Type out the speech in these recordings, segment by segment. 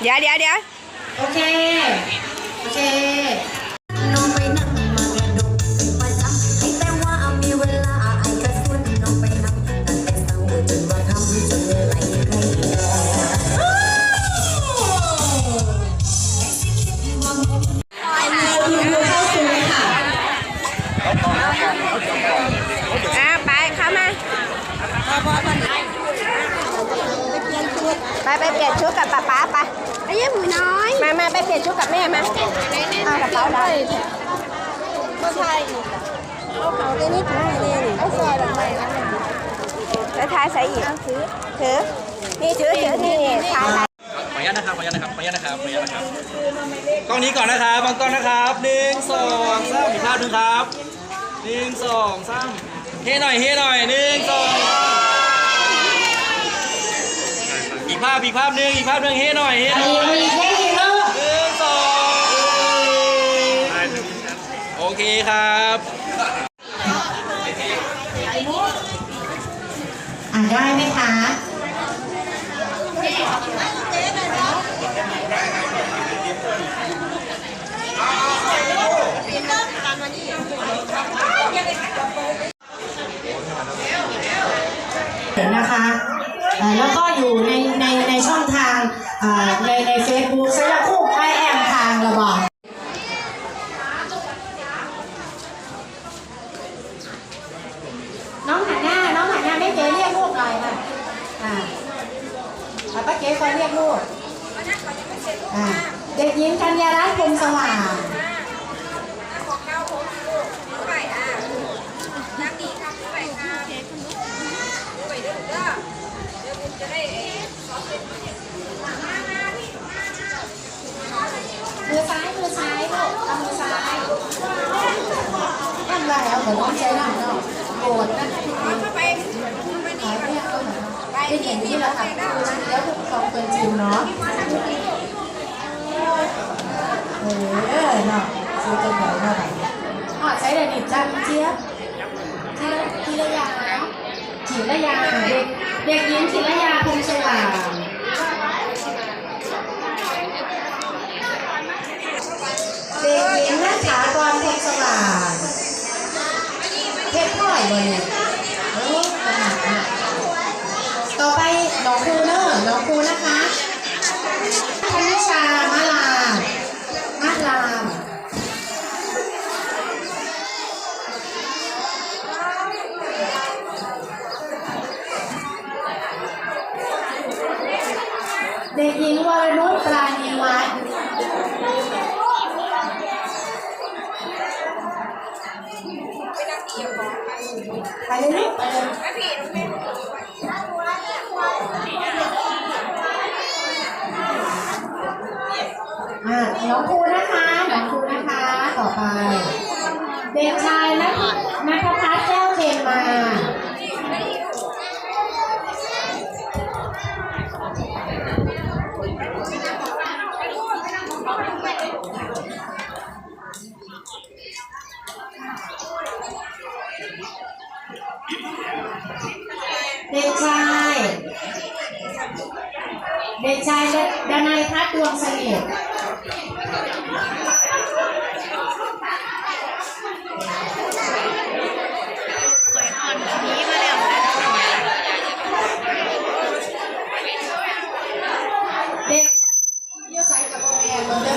เดี๋ยวเดี๋ยวเดี๋ยวโอเค โอเค ไปไปเปลี่ยนชุดกับป๊าป๊าไปไอ้ยี่หมูน้อยมามาไปเปลี่ยนชุดกับแม่มาเอากระเป๋าได้ก็ใช่เอาเขาได้นิดหน่อยเองไอ้ซอยลงไปแล้วท้ายใส่อีกถือถือนี่ถือถือนี่นี่ท้ายท้ายขออนุญาตนะครับขออนุญาตนะครับขออนุญาตนะครับขออนุญาตนะครับกล้องนี้ก่อนนะครับบางกล้องนะครับหนึ่งสองสามอีกภาพหนึ่งครับหนึ่งสองสามเฮ้หน่อยเฮ้หน่อยหนึ่งสองสามอีก ภาพอีกภาพหนึ่งอีกภาพหนึ่งเฮ้หน่อยเฮ้หน่อยมีมีเท่ฮีโร่หนึ่งสองโอเคครับอ่านได้ไหมคะเห็นนะคะ แล้วก็อยู่ในในในช่องทางในในเฟซบุ๊กใช้ละคู่ไอแอมทางระบอกน้องหันหน้า น้องหันหน้าไม่เจ๊เรียกลูกหน่อยค่ะอ่าอ่าป้าเจ๊คอยเรียกลูกอ่าเด็กหญิงกัญญารัตน์พรหมสว่าง มือซ้ายมือซ้ายลูกเอามือซ้ายทำไรเอาเหมือนน้องใช้น้เนาะโกรธนะไปขายเนี่ยก็เหมนเป็นอย่างนี้แหละค่ะคือจริงแล้วทุกคนเป็นจริงเนาะเออเนาะซื้อจะไหนเนาะอ๋อใช้เดนิจ้าเจี๊ยบทีละทีละยาเนาะทีละยาเด็กเด็กหญิงทีละยาพงสว่าง เด็กหญิงนักษากรพงสว่างเพช ร่อยบนเนี่ยโอ้ขนาดนั้นต่อไปน้องครูเนอะน้องครูนะคะคณิชามะลามมะลามเด็กหญิงวรนุชปราณีวัฒน์ ไปเลยลูกไปเลยอะน้องครูนะคะ น้องครูนะคะ ต่อไป เด็กชายนะคะ เด็กชาย เด็กชายดานายพัฒดวงเสน่ห์เด็กยศใส่กับโรงแรมมันเด้อ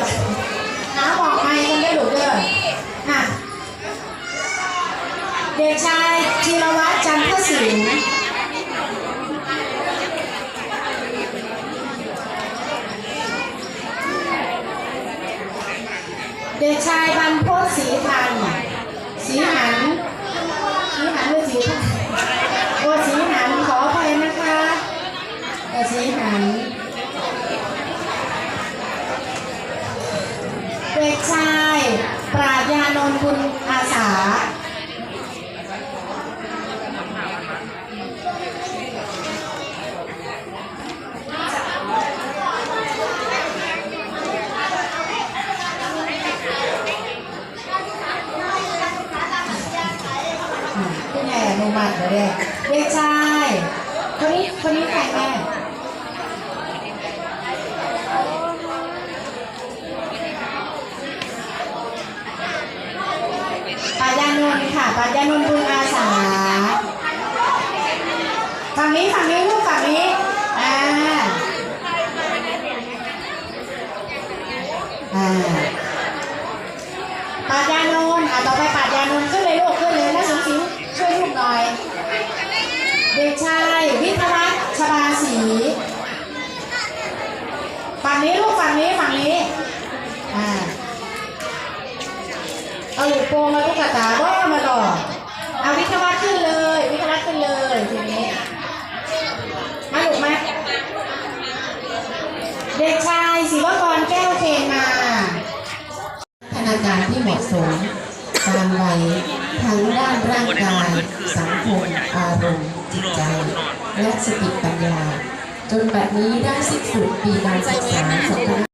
หาบอกใครมันได้หรือเด้ออะเด็กชายธีรวัตรจันทศิลป์ เด็กชายบรรพศรีพันธ์ศรีหัน งมาเดี๋ยวเด็กชายคนนี้คนนี้ใครแม่ปายานนท์ค่ะปายานนท์บุญอาสาฝั่งนี้ฝั่งนี้ โป่งมาลูกกระตาว่ามาดอกเอาวิทยวัฒน์ขึ้นเลย วิทยวัฒน์ขึ้นเลยทีนี้มาลูกมาเด็กชายศิวกรแก้วเคนมาพนาการที่เหมาะสมตามวัยทั้งด้านร่างกายสังคมอารมณ์จิตใจ และสติปัญญา จนบัดนี้ได้สิ้นสุดปีการศึกษา